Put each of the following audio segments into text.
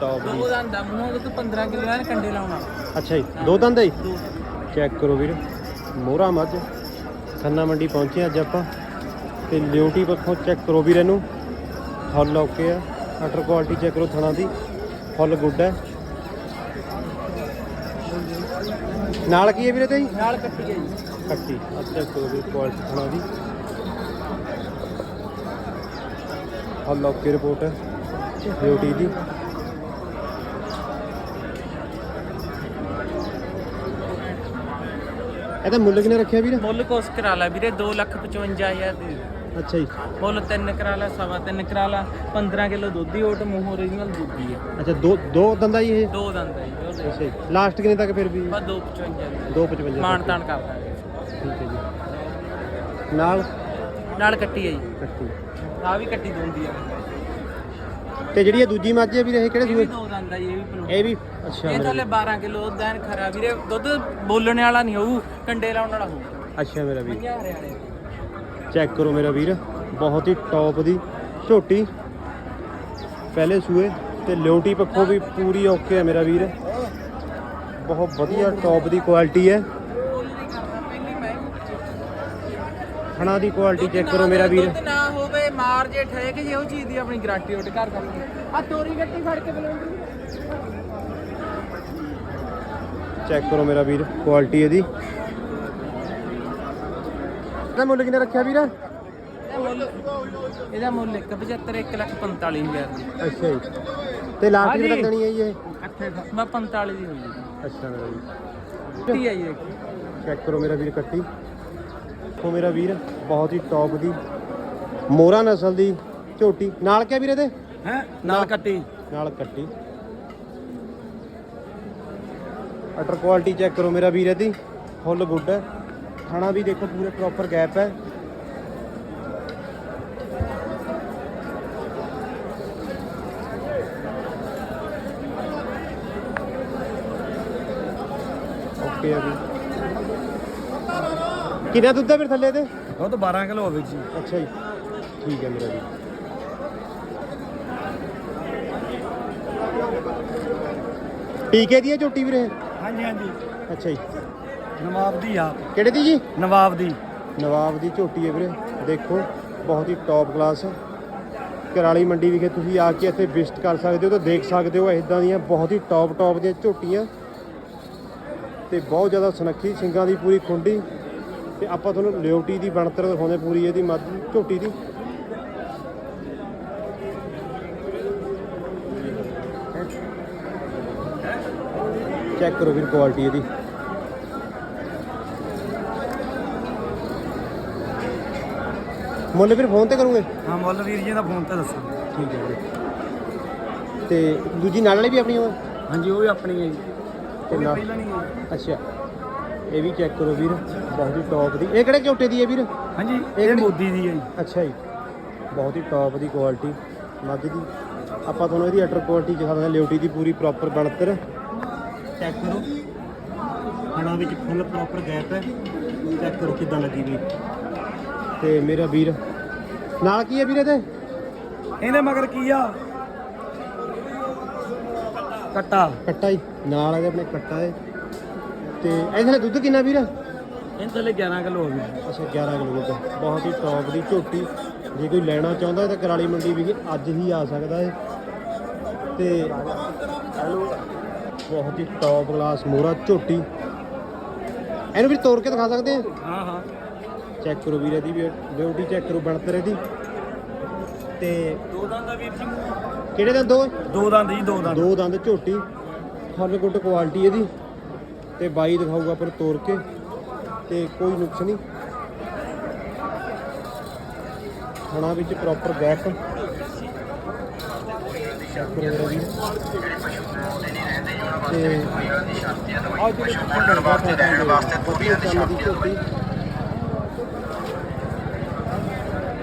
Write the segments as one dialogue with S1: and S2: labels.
S1: Top ਦੀ
S2: ਦੋ ਦੰਦ ਆ ਮੂੰਹੋਂ ਤੋਂ 15 ਕਿਲੋ ਐਨ ਕੰਡੇ ਲਾਉਣਾ।
S1: ਅੱਛਾ ਜੀ ਦੋ ਦੰਦ ਹੈ ਜੀ?
S2: ਦੋ
S1: ਚੈੱਕ ਕਰੋ ਵੀਰ ਮੋਹਰਾ ਮੱਝ ਖੰਨਾ ਮੰਡੀ ਪਹੁੰਚੇ ਅੱਜ ਆਪਾਂ। ਤੇ ਲਿਓਟੀ ਪੱਖੋਂ ਚੈੱਕ ਕਰੋ ਵੀਰ ਇਹਨੂੰ ਫੁੱਲ ਓਕੇ ਆ ਅਟਰ ਕੁਆਲਿਟੀ ਚੈੱਕ ਕਰੋ ਥਣਾ ਦੀ ਫੁੱਲ ਗੁੱਡ ਹੈ ਨਾਲ ਕੀ ਹੈ ਵੀਰੇ ਤੇ ਜੀ?
S2: ਨਾਲ ਕੱਟੀ ਹੈ ਜੀ।
S1: ਕੱਟੀ ਅੱਛਾ ਕਰੋ ਵੀਰ ਕੁਆਲਿਟੀ ਥਣਾ ਦੀ। ਫੁੱਲ ਓਕੇ ਰਿਪੋਰਟ ਹੈ ਲਿਓਟੀ ਦੀ। ਇਹਦਾ ਮੁੱਲ ਕਿੰਨੇ ਰੱਖਿਆ ਵੀਰ?
S2: ਮੁੱਲ ਕੋਸ ਕਰਾ ਲਾ ਵੀਰੇ 255000 ਦੀ
S1: ਅੱਛਾ ਜੀ।
S2: ਮੁੱਲ ਤਿੰਨ ਕਰਾ ਲਾ ਸਵਾ ਤਿੰਨ ਕਰਾ ਲਾ 15 ਕਿਲੋ ਦੁੱਧ ਓਟ ਮੂੰਹ ਓਰੀਜਨਲ ਦੁੱਧ ਹੈ
S1: ਅੱਛਾ ਦੋ ਦੋ ਦੰਦਾ ਜੀ ਇਹ?
S2: ਦੋ ਦੰਦ ਹੈ ਜੀ
S1: ਅੱਛਾ ਜੀ। ਲਾਸਟ ਕਿੰਨੇ ਤੱਕ ਫਿਰ ਵੀ?
S2: ਬਸ 255 ਦੀ।
S1: 255
S2: ਮਾਣ ਤਾਣ ਕਰ ਦਾਂਗੇ
S1: ਠੀਕ ਹੈ ਜੀ। ਨਾਲ?
S2: ਨਾਲ ਕੱਟੀ ਹੈ ਜੀ।
S1: ਕੱਟੀ।
S2: ਆ ਵੀ ਕੱਟੀ ਦੋਂਦੀ ਆ।
S1: ਤੇ ਜਿਹੜੀ ਇਹ ਦੂਜੀ ਮੱਝ ਹੈ ਵੀਰੇ ਇਹ ਕਿਹੜੇ
S2: ਇਹ ਵੀ
S1: ਸੂਏ?
S2: ਦੋ ਦੰਦ ਆ ਜੀ ਇਹ ਵੀ ਪਲੋ
S1: ਇਹ ਵੀ? ਅੱਛਾ
S2: ਇਹ
S1: ਮੇਰਾ
S2: ਥੱਲੇ 12 ਕਿਲੋ ਦੁੱਧ ਐਨ ਖਰਾ ਵੀਰੇ। ਦੁੱਧ ਬੋਲਣ ਵਾਲਾ ਨਹੀਂ ਹੋਊ ਕੰਡੇ ਲਾਉਣ ਵਾਲਾ ਹੋਊ।
S1: ਅੱਛਾ ਮੇਰਾ ਵੀਰ।
S2: ਪੰਜਾਹ ਹਰਿਆਣੇ
S1: ਚੈੱਕ ਕਰੋ ਮੇਰਾ ਵੀਰ ਬਹੁਤ ਹੀ ਟੌਪ ਦੀ ਝੋਟੀ। ਪਹਿਲੇ ਸੂਏ ਤੇ ਲਿਓਟੀ ਪੱਖੋਂ ਵੀ ਪੂਰੀ ਓਕੇ ਹੈ ਮੇਰਾ ਵੀਰ। ਬਹੁਤ ਵਧੀਆ ਟੌਪ ਦੀ ਕੁਆਲਿਟੀ ਹੈ। ਹਣਾ ਦੀ ਕੁਆਲਿਟੀ ਚੈੱਕ ਕਰੋ ਮੇਰਾ ਵੀਰ।
S2: ਦੁੱਧ ਨਾ ਹੋਵੇ ਮਾਰ ਜੇ ਠੇਕ ਜੇ ਉਹ ਚੀਜ਼ ਦੀ ਆਪਣੀ ਗਾਰੰਟੀ ਉੱਡ ਘਰ ਕਰਕੇ ਆ ਤੋਰੀ ਗੱਟੀ ਫੜ ਕੇ ਬੁਲਾਉਂਦੀ
S1: ਚੈੱਕ ਕਰੋ ਮੇਰਾ ਵੀਰ ਕੁਆਲਿਟੀ ਇਹਦੀ। ਇਹਦਾ ਮੁੱਲ ਕਿੰਨੇ ਰੱਖਿਆ ਵੀਰ?
S2: ਇਹਦਾ ਮੁੱਲ ਇਹਦਾ ਮੁੱਲ 175 1 ਲੱਖ 45000 ਦੀ
S1: ਅੱਛਾ ਜੀ। ਤੇ ਲਾਸਟ ਕਿੰਨੇ ਤੱਕ ਦੇਣੀ ਹੈ ਜੀ ਇਹ?
S2: ਅੱਠੇ ਮੈਂ 45 ਦੀ ਹੋਈ ਜੀ।
S1: ਅੱਛਾ ਮੇਰਾ ਵੀਰ।
S2: ਕੱਟੀ ਆਈ ਦੇਖੀ
S1: ਚੈੱਕ ਕਰੋ ਮੇਰਾ ਵੀਰ ਕੱਟੀ ਦੇਖੋ ਮੇਰਾ ਵੀਰ ਬਹੁਤ ਹੀ ਟੌਪ ਦੀ ਮੋਰਾ ਨਸਲ ਦੀ ਝੋਟੀ। ਨਾਲ ਕਿਆ ਵੀਰੇ ਦੇ
S2: ਹੈ? ਨਾਲ ਕੱਟੀ।
S1: ਨਾਲ ਕੱਟੀ। ਅਟਰ ਕੁਆਲਿਟੀ ਚੈੱਕ ਕਰੋ ਮੇਰਾ ਵੀਰ ਇਹਦੀ। ਫੁੱਲ ਗੁੱਡ ਹੈ। ਖਾਣਾ ਵੀ ਦੇਖੋ ਪੂਰੇ ਪ੍ਰੋਪਰ ਗੈਪ ਹੈ। ਓਕੇ ਆ ਵੀ ਕਿੰਨਾ ਦੁੱਧ ਹੈ ਫਿਰ ਥੱਲੇ ਤੇ
S2: ਉਹ ਤਾਂ 12 ਕਿਲੋ ਹੋਵੇ ਜੀ।
S1: ਅੱਛਾ ਜੀ। ਠੀਕ ਹੈ ਮੇਰਾ ਜੀ। ਟੀਕੇ ਦੀ ਹੈ ਝੋਟੀ ਵੀਰੇ?
S2: ਹਾਂਜੀ ਹਾਂਜੀ।
S1: ਅੱਛਾ ਜੀ।
S2: ਨਵਾਬ ਦੀ ਆ
S1: ਕਿਹੜੇ ਦੀ ਜੀ?
S2: ਨਵਾਬ ਦੀ।
S1: ਨਵਾਬ ਦੀ ਝੋਟੀ ਹੈ ਵੀਰੇ। ਦੇਖੋ ਬਹੁਤ ਹੀ ਟੌਪ ਕਲਾਸ ਕਰਾਲੀ ਮੰਡੀ ਵਿਖੇ ਤੁਸੀਂ ਆ ਕੇ ਇੱਥੇ ਵਿਜ਼ਿਟ ਕਰ ਸਕਦੇ ਹੋ ਤਾਂ ਦੇਖ ਸਕਦੇ ਹੋ ਇਦਾਂ ਦੀਆਂ ਬਹੁਤ ਹੀ ਟੌਪ ਟੌਪ ਦੀਆਂ ਝੋਟੀਆਂ। ਤੇ ਬਹੁਤ ਜ਼ਿਆਦਾ ਸੁਨੱਖੀ ਸਿੰਗਾਂ ਦੀ ਪੂਰੀ ਖੁੰਡੀ। ਤੇ ਆਪਾਂ ਤੁਹਾਨੂੰ ਲਿਓਟੀ ਦੀ ਬਣਤਰ ਦਿਖਾਉਂਦੇ ਪੂਰੀ ਇਹਦੀ ਮੱਝ ਝੋਟੀ ਦੀ। ਚੈੱਕ ਕਰੋ ਵੀਰ ਕੁਆਲਿਟੀ ਇਹਦੀ। ਮੁੱਲ ਫਿਰ ਫੋਨ ਤੇ ਕਰੂੰਗੇ?
S2: ਹਾਂ ਮੁੱਲ ਵੀਰ ਜੀ ਦਾ ਫੋਨ ਤੇ ਦੱਸੋ।
S1: ਠੀਕ ਹੈ ਵੀਰੇ ਤੇ ਦੂਜੀ ਨਾਲ ਵਾਲੀ ਵੀ ਆਪਣੀ ਉਹ?
S2: ਹਾਂਜੀ ਉਹ ਵੀ ਆਪਣੀ ਹੈ ਜੀ।
S1: ਤੇ
S2: ਨਹੀਂ ਹੈ
S1: ਅੱਛਾ। ਇਹ ਵੀ ਚੈੱਕ ਕਰੋ ਵੀਰ ਬਹੁਤ ਹੀ ਟੌਪ ਦੀ। ਇਹ ਕਿਹੜੇ ਝੋਟੇ ਦੀ ਹੈ ਵੀਰ?
S2: ਹਾਂਜੀ
S1: ਇਹ?
S2: ਮੋਦੀ ਦੀ ਹੈ ਜੀ।
S1: ਅੱਛਾ ਜੀ। ਬਹੁਤ ਹੀ ਟੌਪ ਦੀ ਕੁਆਲਿਟੀ ਮੱਝ ਦੀ। ਆਪਾਂ ਤੁਹਾਨੂੰ ਇਹਦੀ ਅਟਰ ਕੁਆਲਿਟੀ ਦਿਖਾ ਦਿੰਦੇ ਲਿਓਟੀ ਦੀ ਪੂਰੀ ਪ੍ਰੋਪਰ ਬਣਤਰ। ਚੈੱਕ ਕਰੋ। ਖਾਣਾ ਵਿੱਚ ਫੁੱਲ ਪ੍ਰੋਪਰ ਗੈਪ ਹੈ। ਚੈੱਕ ਕਰੋ ਕਿਦਾਂ ਲੱਗੀ ਵੀ ਤੇ ਮੇਰਾ ਵੀਰ। ਨਾਲ ਕੀ ਹੈ ਵੀਰੇ ਤੇ?
S2: ਇਹਦੇ ਮਗਰ ਕੀ ਆ? ਕੱਟਾ।
S1: ਕੱਟਾ ਹੀ। ਨਾਲ ਇਹਦੇ ਆਪਣੇ ਕੱਟਾ ਹੈ ਤੇ ਇਹਦੇ ਦੁੱਧ ਕਿੰਨਾ ਵੀਰ?
S2: ਇਹਦੇ ਥੱਲੇ 11 ਕਿਲੋ ਹੋ ਗਈ
S1: ਅੱਛਾ 11 ਕਿਲੋ ਦੁੱਧ। ਬਹੁਤ ਹੀ ਟੌਪ ਦੀ ਝੋਟੀ। ਜੇ ਕੋਈ ਲੈਣਾ ਚਾਹੁੰਦਾ ਹੈ ਤਾਂ ਕਰਾਲੀ ਮੰਡੀ ਵਿਖੇ ਅੱਜ ਹੀ ਆ ਸਕਦਾ ਹੈ ਤੇ ਹੈਲੋ ਬਹੁਤ ਹੀ ਟੌਪ ਕਲਾਸ ਮੋਰਾ ਝੋਟੀ। ਇਹਨੂੰ ਵੀ ਤੋੜ ਕੇ ਦਿਖਾ ਸਕਦੇ ਆ?
S2: ਹਾਂ ਹਾਂ।
S1: ਚੈੱਕ ਕਰੋ ਵੀਰ ਵੀ ਬਿਊਟੀ ਚੈੱਕ ਕਰੋ ਬਣਤਰ ਇਹਦੀ ਤੇ
S2: ਦੋ ਦੰਦ ਦਾ ਵੀਰ ਜੀ।
S1: ਕਿਹੜੇ ਦੰਦ ਦੋ
S2: ਦੋ ਦੰਦ ਜੀ ਦੋ ਦੰਦ।
S1: ਦੋ ਦੰਦ ਝੋਟੀ। ਫੁੱਲ ਗੁੱਡ ਕੁਆਲਿਟੀ ਇਹਦੀ। ਤੇ ਬਾਈ ਦਿਖਾਊਗਾ ਪਰ ਤੋੜ ਕੇ। ਤੇ ਕੋਈ ਨੁਕਸ ਨਹੀਂ। ਖਾਣਾ ਵਿੱਚ ਪ੍ਰੋਪਰ ਗੈਪ ਚੈੱਕ ਕਰੋ ਵੀਰ ਤੇ ਆਹ ਜਿਹੜੇ ਪਿੱਛੇ ਲੜਦਾ ਫੈਸ਼ਨ ਵਾਸਤੇ ਵਧੀਆ ਚੱਲਦੀ ਝੋਟੀ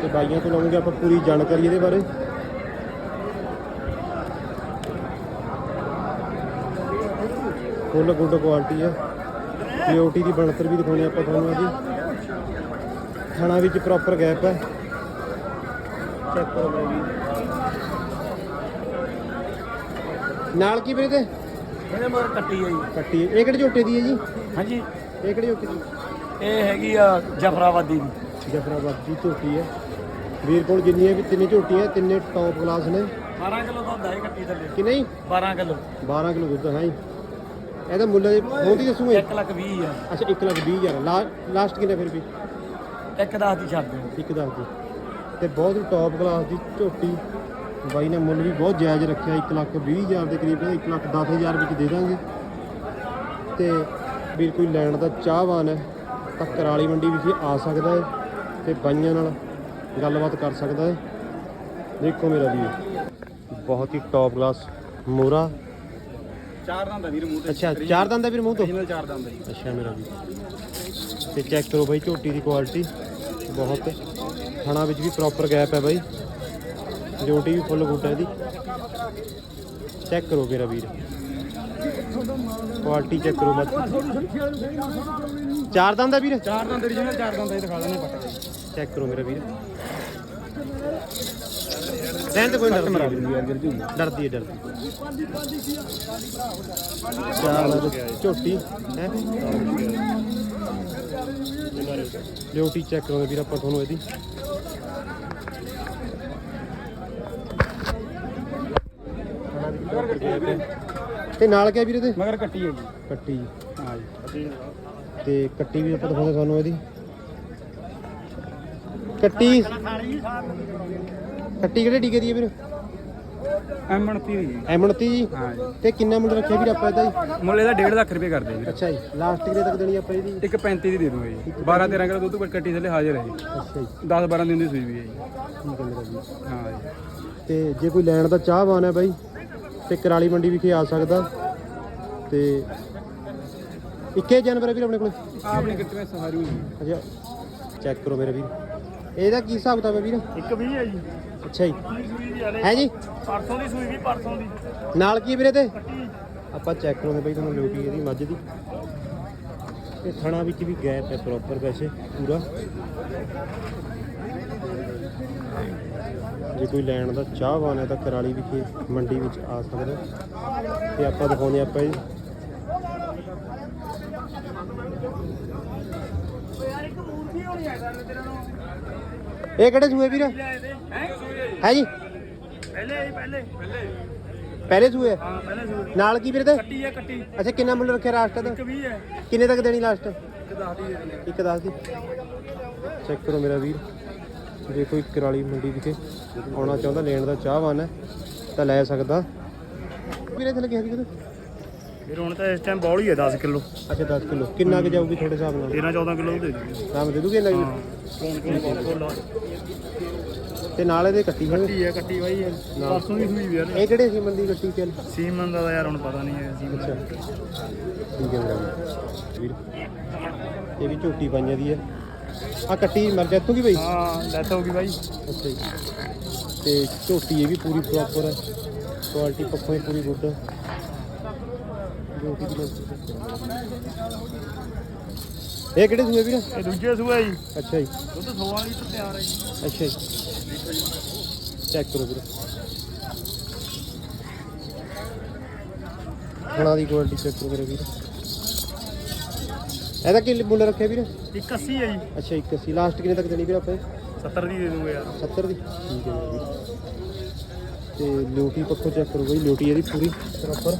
S1: ਤੇ ਬਾਈਆਂ ਤੋਂ ਲਵਾਂਗੇ ਆਪਾਂ ਪੂਰੀ ਜਾਣਕਾਰੀ ਇਹਦੇ ਬਾਰੇ। ਫੁੱਲ ਗੁੱਡ ਕੁਆਲਿਟੀ ਹੈ ਪੀਓਟੀ ਦੀ ਬਣਤਰ ਵੀ ਦਿਖਾਉਣੀ ਆਪਾਂ ਤੁਹਾਨੂੰ ਇਹਦੀ ਖਾਣਾ ਵਿੱਚ ਪ੍ਰੋਪਰ ਗੈਪ ਹੈ ਚੈੱਕ ਕਰੋ ਮੇਰੇ ਨਾਲ ਕੀ ਵੀਰੇ ਤੇ?
S3: ਇਹਦੇ ਮਗਰ ਕੱਟੀ ਹੈ ਜੀ।
S1: ਕੱਟੀ ਹੈ। ਇਹ ਕਿਹੜੇ ਝੋਟੇ ਦੀ ਹੈ ਜੀ?
S3: ਹਾਂਜੀ।
S1: ਇਹ ਕਿਹੜੇ ਝੋਟੇ ਦੀ?
S3: ਇਹ ਹੈਗੀ ਆ ਜਫਰਾਬਾਦੀ ਦੀ।
S1: ਜਫਰਾਬਾਦ ਦੀ ਝੋਟੀ ਹੈ। ਵੀਰ ਕੋਲ ਜਿੰਨੀਆਂ ਵੀ ਤਿੰਨੇ ਝੋਟੀਆਂ ਤਿੰਨੇ ਟੌਪ ਕਲਾਸ ਨੇ।
S3: 12 ਕਿਲੋ ਦੁੱਧ ਹੈ ਕੱਟੀ ਥੱਲੇ।
S1: ਕਿ ਨਹੀਂ?
S3: 12 ਕਿਲੋ।
S1: 12 ਕਿਲੋ ਦੁੱਧ ਹੈ ਜੀ। ਇਹਦਾ ਮੁੱਲ ਹੋਂਦੀ ਦੱਸੂਗੇ
S3: 1 ਲੱਖ 20 ਆ।
S1: ਅੱਛਾ 1 ਲੱਖ 20 ਹਜ਼ਾਰ। ਲਾਸਟ ਕਿੰਨਾ ਫਿਰ ਵੀ?
S3: ਇੱਕ 10 ਦੀ ਛੱਡ ਦਿਓ।
S1: ਇੱਕ ਦੱਸ ਦੀ। ਤੇ ਬਹੁਤ ਹੀ ਟੌਪ ਕਲਾਸ ਦੀ ਝੋਟੀ ਬਾਈ ਨੇ ਮੁੱਲ ਵੀ ਬਹੁਤ ਜਾਇਜ਼ ਰੱਖਿਆ 1 ਲੱਖ 20 ਹਜ਼ਾਰ ਦੇ ਕਰੀਬ 1 ਲੱਖ 10 ਹਜ਼ਾਰ ਵਿੱਚ ਦੇ ਦਾਂਗੇ। ਤੇ ਵੀਰ ਕੋਈ ਲੈਣ ਦਾ ਚਾਹਵਾਨ ਹੈ ਤਾਂ ਕਰਾਲੀ ਮੰਡੀ ਵਿਖੇ ਆ ਸਕਦਾ ਹੈ ਤੇ ਬਾਈਆਂ ਨਾਲ ਗੱਲਬਾਤ ਕਰ ਸਕਦਾ ਹੈ। ਦੇਖੋ ਮੇਰਾ ਵੀਰ ਬਹੁਤ ਹੀ ਟੌਪ ਕਲਾਸ ਮੋਰਾ
S2: ਚਾਰ ਦੰਦ ਆ ਵੀਰ ਮੂੰਹ
S1: ਅੱਛਾ ਚਾਰ ਦੰਦ ਦਾ ਵੀਰ ਮੂੰਹ ਤੋਂ?
S2: Original ਚਾਰ ਦੰਦ ਜੀ।
S1: ਅੱਛਾ ਮੇਰਾ ਵੀ ਤੇ ਚੈੱਕ ਕਰੋ ਬਾਈ ਝੋਟੀ ਦੀ ਕੁਆਲਿਟੀ ਬਹੁਤ। ਥਣਾ ਵਿੱਚ ਵੀ ਪ੍ਰੋਪਰ ਗੈਪ ਹੈ ਬਾਈ। ਜੋਟੀ ਵੀ ਫੁੱਲ ਗੁੱਡ ਹੈ ਇਹਦੀ। ਚੈੱਕ ਕਰੋ ਮੇਰਾ ਵੀਰ। ਕੁਆਲਿਟੀ ਚੈੱਕ ਕਰੋ ਮਤ ਚਾਰ ਦੰਦ ਦਾ ਵੀਰ?
S2: ਚਾਰ ਦੰਦ original ਚਾਰ ਦੰਦ ਜੀ ਦਿਖਾ ਦਿੰਦੇ ਪੱਟ
S1: ਚੈੱਕ ਕਰੋ ਮੇਰਾ ਵੀਰ। ਰਹਿਣ ਤੇ ਕੋਈ ਡਰ
S2: ਮਰਾ
S1: ਨਹੀਂ
S2: ਦਿੰਦੀ ਯਾਰ ਗਿਰ ਜੂ
S1: ਡਰਦੀ ਹੈ ਡਰਦੀ। ਚਾਰ ਦੰਦ ਝੋਟੀ। ਹੈ? ਡਿਊਟੀ ਚੈੱਕ ਕਰੋ ਵੀਰ ਆਪਾਂ ਤੁਹਾਨੂੰ ਇਹਦੀ। ਤੇ ਨਾਲ ਕਿਆ ਵੀਰ ਇਹਦੇ
S2: ਮਗਰ ਕੱਟੀ ਹੈ ਜੀ।
S1: ਕੱਟੀ।
S2: ਹਾਂ ਜੀ।
S1: ਤੇ ਕੱਟੀ ਵੀ ਆਪਾਂ ਦਿਖਾਉਂਦੇ ਤੁਹਾਨੂੰ ਇਹਦੀ। ਕੱਟੀ। ਕੱਟੀ ਕਿਹੜੇ ਟੀਕੇ ਦੀ ਹੈ ਵੀਰ?
S2: ਐਮ 29 ਦੀ ਜੀ।
S1: ਐਮਣਤੀ ਜੀ?
S2: ਹਾਂ ਜੀ।
S1: ਤੇ ਕਿੰਨਾ ਮੁੱਲ ਰੱਖਿਆ ਵੀਰ ਆਪਾਂ ਇਹਦਾ ਜੀ?
S2: ਮੁੱਲ ਇਹਦਾ 1.5 ਲੱਖ ਰੁਪਏ ਕਰਦੇ ਜੀ
S1: ਅੱਛਾ ਜੀ ਲਾਸਟ ਕਿਤੇ ਤੱਕ ਦੇਣੀ ਆਪਾਂ ਇਹਦੀ?
S2: ਇੱਕ 35 ਦੀ ਦੇ ਦੂੰਗਾ ਜੀ। 12 13 ਕਿਲੋ ਦੁੱਧ ਕੱਟੀ ਥੱਲੇ ਹਾਜ਼ਰ ਹੈ ਜੀ।
S1: ਅੱਛਾ ਜੀ।
S2: 10 12 ਦਿਨ ਦੀ ਸੂਈ ਵੀ ਹੈ ਜੀ।
S1: ਠੀਕ ਹੈ ਮੇਰਾ ਵੀਰ
S2: ਹਾਂ ਜੀ।
S1: ਤੇ ਜੇ ਕੋਈ ਲੈਣ ਦਾ ਚਾਹਵਾਨ ਹੈ ਬਾਈ? ਤੇ ਕਰਾਲੀ ਮੰਡੀ ਵਿਖੇ ਆ ਸਕਦਾ। ਤੇ ਇੱਕੇ ਜਾਨਵਰ ਹੈ ਵੀਰ ਆਪਣੇ ਕੋਲ?
S2: ਆਪਣੀ ਕਿੱਟ ਵਿੱਚ ਸਹਾਰੀ
S1: ਅੱਛਾ ਚੈੱਕ ਕਰੋ ਮੇਰੇ ਵੀਰ। ਇਹਦਾ ਕੀ ਹਿਸਾਬ ਕਿਤਾਬ ਹੈ ਵੀਰ?
S3: ਇੱਕ 20 ਹੈ ਜੀ।
S1: ਅੱਛਾ ਜੀ। ਹੈ ਜੀ?
S3: ਪਰਸੋਂ ਦੀ ਸੂਈ ਵੀ ਪਰਸੋਂ ਦੀ।
S1: ਨਾਲ ਕੀ ਵੀਰੇ ਤੇ? ਆਪਾਂ ਚੈੱਕ ਕਰਾਂਗੇ ਬਈ ਤੁਹਾਨੂੰ ਲਿਓਟੀ ਇਹਦੀ ਮੱਝ ਦੀ। ਤੇ ਥਣਾ ਵਿੱਚ ਵੀ ਗੈਪ ਹੈ ਪ੍ਰੋਪਰ ਵੈਸੇ ਪੂਰਾ। ਜੇ ਕੋਈ ਲੈਣ ਦਾ ਚਾਹਵਾਨ ਹੈ ਤਾਂ ਕਰਾਲੀ ਵਿਖੇ ਮੰਡੀ ਵਿੱਚ ਆ ਸਕਦਾ ਤੇ ਆਪਾਂ ਦਿਖਾਉਂਦੇ ਆਪਾਂ ਇਹ ਇਹ ਕਿਹੜੇ ਸੂਏ ਵੀਰ? ਹੈ ਜੀ?
S3: ਪਹਿਲੇ ਪਹਿਲੇ ਪਹਿਲੇ
S1: ਪਹਿਲੇ ਸੂਏ?
S3: ਹਾਂ ਪਹਿਲੇ ਸੂਈ
S1: ਨਾਲ ਕੀ ਵੀਰ ਤੇ?
S3: ਕੱਟੀ ਹੈ ਕੱਟੀ
S1: ਅੱਛਾ, ਕਿੰਨਾ ਮੁੱਲ ਰੱਖਿਆ ਲਾਸਟ ਦਾ
S3: ਇੱਕ 20 ਹੈ
S1: ਕਿੰਨੇ ਤੱਕ ਦੇਣੀ ਲਾਸਟ
S3: ਇੱਕ 10 ਦੀ। ਦੇ ਦਿੰਦੇ
S1: ਇੱਕ ਦੱਸ ਦੀ। ਚੈੱਕ ਕਰੋ ਮੇਰਾ ਵੀਰ। ਜੇ ਕੋਈ ਕਰਾਲੀ ਮੰਡੀ ਵਿਖੇ ਆਉਣਾ ਚਾਹੁੰਦਾ ਲੈਣ ਦਾ ਚਾਹਵਾਨ ਹੈ ਤਾਂ ਲੈ ਸਕਦਾ। ਵੀਰੇ ਕਿਹਾ ਸੀ ਕਿਤੇ?
S3: ਫਿਰ ਹੁਣ ਤਾਂ ਇਸ ਟਾਈਮ ਬੌਲੀ ਹੈ 10 ਕਿਲੋ।
S1: ਅੱਛਾ 10 ਕਿਲੋ। ਕਿੰਨਾ ਕੁ ਜਾਊਗੀ ਤੁਹਾਡੇ ਹਿਸਾਬ ਨਾਲ?
S3: 13 14 ਕਿਲੋ ਦੇ ਦਿਓ
S1: ਨਾਮ ਦੇ ਦੂਗੇ ਲੱਗ
S3: ਕੌਣ ਕੌਣ ਬੋਲ
S1: ਤੇ ਨਾਲ ਇਹਦੇ ਕੱਟੀ ਹੈ
S3: ਕੱਟੀ ਹੈ ਕੱਟੀ ਬਾਈ ਹੈ। ਪਰਸੋਂ ਦੀ ਵੀ ਹੈ
S1: ਇਹ ਕਿਹੜੇ ਸੀ ਮੰਡੀ ਕੱਟੀ ਚੱਲ?
S3: ਸੀਮਨ ਦਾ ਯਾਰ ਹੁਣ ਪਤਾ ਨਹੀਂ ਹੈ ਸੀਮਨ
S1: ਅੱਛਾ। ਠੀਕ ਹੈ ਵੀਰ। ਇਹ ਵੀ ਝੋਟੀ ਪਾਈਆਂ ਦੀ ਹੈ। ਆ ਕੱਟੀ ਮਰ ਜਾ ਇੱਥੋਂ ਕੀ ਬਈ?
S3: ਹਾਂ ਲੈਟ ਹੋ ਗਈ ਬਾਈ।
S1: ਅੱਛਾ ਜੀ। ਤੇ ਝੋਟੀ ਇਹ ਵੀ ਪੂਰੀ ਪ੍ਰੋਪਰ ਹੈ। ਕੁਆਲਿਟੀ ਪੱਖੋਂ ਹੀ ਪੂਰੀ ਗੁੱਡ ਝੋਟੀ ਦੀ ਕੁਆਲਿਟੀ ਇਹ ਕਿਹੜੇ ਸੂਏ ਵੀਰ?
S3: ਇਹ ਦੂਜੇ ਸੂਆ ਜੀ।
S1: ਅੱਛਾ ਜੀ।
S3: ਦੁੱਧ 16 ਲੀਟਰ ਤਿਆਰ ਹੈ ਜੀ।
S1: ਅੱਛਾ ਜੀ। ਚੈੱਕ ਕਰੋ ਵੀਰ। ਖਾਣਾ ਦੀ ਕੁਆਲਿਟੀ ਚੈੱਕ ਕਰੋ ਵੀਰ। ਇਹਦਾ ਕੀ ਮੁੱਲ ਰੱਖਿਆ ਵੀਰ?
S3: ਇੱਕ 80 ਹੈ ਜੀ।
S1: ਅੱਛਾ 81 ਲਾਸਟ ਕਿੰਨੇ ਤੱਕ ਦੇਣੀ ਵੀਰ ਆਪਾਂ
S3: 70 ਦੀ ਦੇ ਦੂੰਗੇ ਯਾਰ।
S1: 70 ਦੀ? ਠੀਕ ਹੈ ਵੀਰ ਤੇ ਲਿਓਟੀ ਪੱਖੋਂ ਚੈੱਕ ਕਰੋ ਬਈ ਲਿਓਟੀ ਇਹਦੀ ਪੂਰੀ ਪ੍ਰੋਪਰ